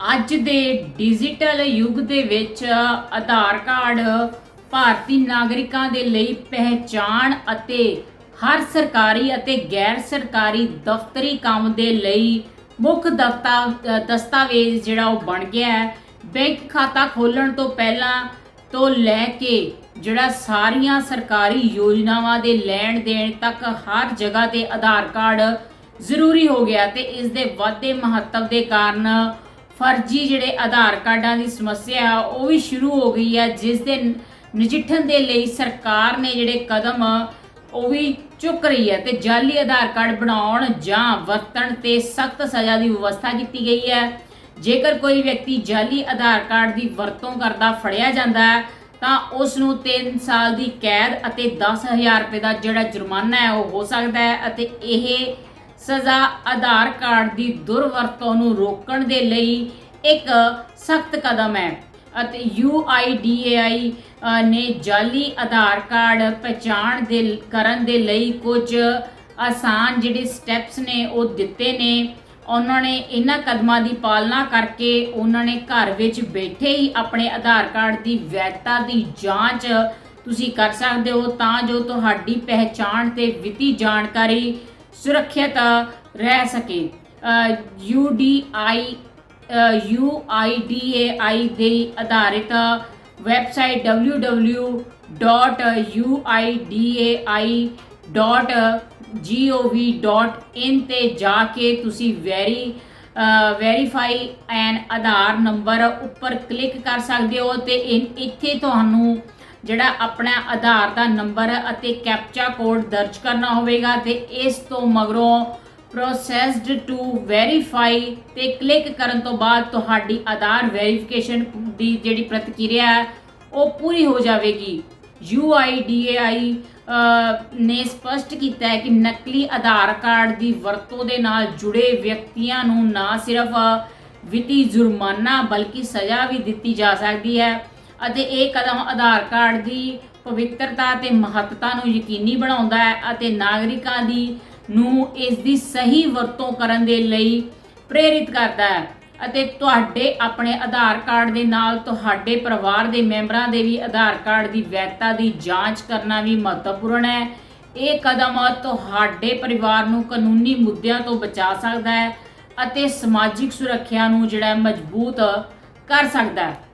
ਅੱਜ ਦੇ ਡਿਜੀਟਲ ਯੁੱਗ ਦੇ ਵਿੱਚ ਆਧਾਰ ਕਾਰਡ ਭਾਰਤੀ ਨਾਗਰਿਕਾਂ ਦੇ ਲਈ ਪਹਿਚਾਣ ਅਤੇ ਹਰ ਸਰਕਾਰੀ ਅਤੇ ਗੈਰ ਸਰਕਾਰੀ ਦਫ਼ਤਰੀ ਕੰਮ ਦੇ ਲਈ ਮੁੱਖ ਦਫਤਾ ਦਸਤਾਵੇਜ਼ ਜਿਹੜਾ ਉਹ ਬਣ ਗਿਆ ਹੈ। ਬੈਂਕ ਖਾਤਾ ਖੋਲਣ ਤੋਂ ਪਹਿਲਾਂ ਤੋਂ ਲੈ ਕੇ ਜਿਹੜਾ ਸਾਰੀਆਂ ਸਰਕਾਰੀ ਯੋਜਨਾਵਾਂ ਦੇ ਲੈਣ ਦੇਣ ਤੱਕ ਹਰ ਜਗ੍ਹਾ ਤੇ ਆਧਾਰ ਕਾਰਡ ਜ਼ਰੂਰੀ ਹੋ ਗਿਆ ਤੇ ਇਸ ਦੇ ਵਾਧੇ ਮਹੱਤਵ ਦੇ ਕਾਰਨ ਫਰਜ਼ੀ ਜਿਹੜੇ ਆਧਾਰ ਕਾਰਡਾਂ ਦੀ ਸਮੱਸਿਆ ਆ, ਉਹ ਵੀ ਸ਼ੁਰੂ ਹੋ ਗਈ ਹੈ ਜਿਸ ਦੇ ਨਜਿੱਠਣ ਦੇ ਲਈ ਸਰਕਾਰ ਨੇ ਜਿਹੜੇ ਕਦਮ ਉਹ ਵੀ ਚੁੱਕ ਰਹੀ ਹੈ ਤੇ ਜਾਲੀ ਆਧਾਰ ਕਾਰਡ ਬਣਾਉਣ ਜਾਂ ਵਰਤਣ ਤੇ ਸਖਤ ਸਜ਼ਾ ਦੀ ਵਿਵਸਥਾ ਕੀਤੀ ਗਈ ਹੈ ਜੇਕਰ ਕੋਈ ਵਿਅਕਤੀ ਜਾਲੀ ਆਧਾਰ ਕਾਰਡ ਦੀ ਵਰਤੋਂ ਕਰਦਾ ਫੜਿਆ ਜਾਂਦਾ ਹੈ ਤਾਂ ਉਸ ਨੂੰ 3 ਸਾਲ ਦੀ ਕੈਦ ਅਤੇ 10000 ਰੁਪਏ ਦਾ ਜਿਹੜਾ ਜੁਰਮਾਨਾ ਹੈ ਉਹ ਹੋ ਸਕਦਾ ਹੈ ਅਤੇ ਇਹ ਸਜ਼ਾ ਆਧਾਰ ਕਾਰਡ ਦੀ ਦੁਰਵਰਤੋਂ ਨੂੰ ਰੋਕਣ ਦੇ ਲਈ ਇੱਕ ਸਖਤ ਕਦਮ ਹੈ। ਅਤੇ UIDAI ਅ, ਨੇ ਜਾਲੀ ਆਧਾਰ ਕਾਰਡ ਪਛਾਣ ਦੇ ਕਰਨ ਦੇ ਲਈ ਕੁਝ ਆਸਾਨ ਜਿਹੜੇ ਸਟੈਪਸ ਨੇ ਉਹ ਦਿੱਤੇ ਨੇ। ਉਹਨਾਂ ਨੇ ਇਹਨਾਂ ਕਦਮਾਂ ਦੀ ਪਾਲਣਾ ਕਰਕੇ ਉਹਨਾਂ ਨੇ ਘਰ ਵਿੱਚ ਬੈਠੇ ਹੀ ਆਪਣੇ ਆਧਾਰ ਕਾਰਡ ਦੀ ਵੈਧਤਾ ਦੀ ਜਾਂਚ ਤੁਸੀਂ ਕਰ ਸਕਦੇ ਹੋ। ਤਾਂ ਜੋ ਤੁਹਾਡੀ ਪਹਿਚਾਣ ਤੇ ਵਿੱਤੀ ਜਾਣਕਾਰੀ ਸੁਰੱਖਿਅਤ ਰਹਿ ਸਕੇ। U D I U I D A I ਦੇ ਆਧਾਰਿਤ ਵੈਬਸਾਈਟ www.uidai.gov.in ਤੇ ਜਾ ਕੇ ਤੁਸੀਂ very verify an Aadhaar number ਉੱਪਰ ਕਲਿੱਕ ਕਰ ਸਕਦੇ ਹੋ ਤੇ ਇਨ- ਇੱਥੇ ਤੁਹਾਨੂੰ ਜਿਹੜਾ ਆਪਣਾ ਆਧਾਰ ਦਾ ਨੰਬਰ ਅਤੇ ਕੈਪਚਾ ਕੋਡ ਦਰਜ ਕਰਨਾ ਹੋਵੇਗਾ ਤੇ ਇਸ ਤੋਂ ਮਗਰੋਂ ਪ੍ਰੋਸੈਸਡ ਟੂ ਵੈਰੀਫਾਈ ਤੇ ਕਲਿੱਕ ਕਰਨ ਤੋਂ ਬਾਅਦ ਤੁਹਾਡੀ ਆਧਾਰ ਵੈਰੀਫਿਕੇਸ਼ਨ ਦੀ ਜਿਹੜੀ ਪ੍ਰਤੀਕਿਰਿਆ ਹੈ ਉਹ ਪੂਰੀ ਹੋ ਜਾਵੇਗੀ। UIDAI ਅ, ਨੇ ਸਪਸ਼ਟ ਕੀਤਾ ਹੈ ਕਿ ਨਕਲੀ ਆਧਾਰ ਕਾਰਡ ਦੀ ਵਰਤੋਂ ਦੇ ਨਾਲ ਜੁੜੇ ਵਿਅਕਤੀਆਂ ਨੂੰ ਨਾ ਸਿਰਫ ਵਿੱਤੀ ਜੁਰਮਾਨਾ ਬਲਕਿ ਸਜ਼ਾ ਵੀ ਦਿੱਤੀ ਜਾ ਸਕਦੀ ਹੈ। ਅਤੇ ਇਹ ਕਦਮ ਆਧਾਰ ਕਾਰਡ ਦੀ ਪਵਿੱਤਰਤਾ ਤੇ ਮਹੱਤਤਾ ਨੂੰ ਯਕੀਨੀ ਬਣਾਉਂਦਾ ਹੈ ਅਤੇ ਨਾਗਰਿਕਾਂ ਦੀ ਨੂੰ ਇਸ ਦੀ ਸਹੀ ਵਰਤੋਂ ਕਰਨ ਦੇ ਲਈ ਪ੍ਰੇਰਿਤ ਕਰਦਾ ਹੈ। ਅਤੇ ਤੁਹਾਡੇ ਆਪਣੇ ਆਧਾਰ ਕਾਰਡ ਦੇ ਨਾਲ ਤੁਹਾਡੇ ਪਰਿਵਾਰ ਦੇ ਮੈਂਬਰਾਂ ਦੇ ਵੀ ਆਧਾਰ ਕਾਰਡ ਦੀ ਵੈਧਤਾ ਦੀ ਜਾਂਚ ਕਰਨਾ ਵੀ ਮਹੱਤਵਪੂਰਨ ਹੈ। ਇਹ ਕਦਮ ਤੁਹਾਡੇ ਪਰਿਵਾਰ ਨੂੰ ਕਾਨੂੰਨੀ ਮੁੱਦਿਆਂ ਤੋਂ ਬਚਾ ਸਕਦਾ ਹੈ ਅਤੇ ਸਮਾਜਿਕ ਸੁਰੱਖਿਆ ਨੂੰ ਜਿਹੜਾ ਮਜ਼ਬੂਤ ਕਰ ਸਕਦਾ ਹੈ।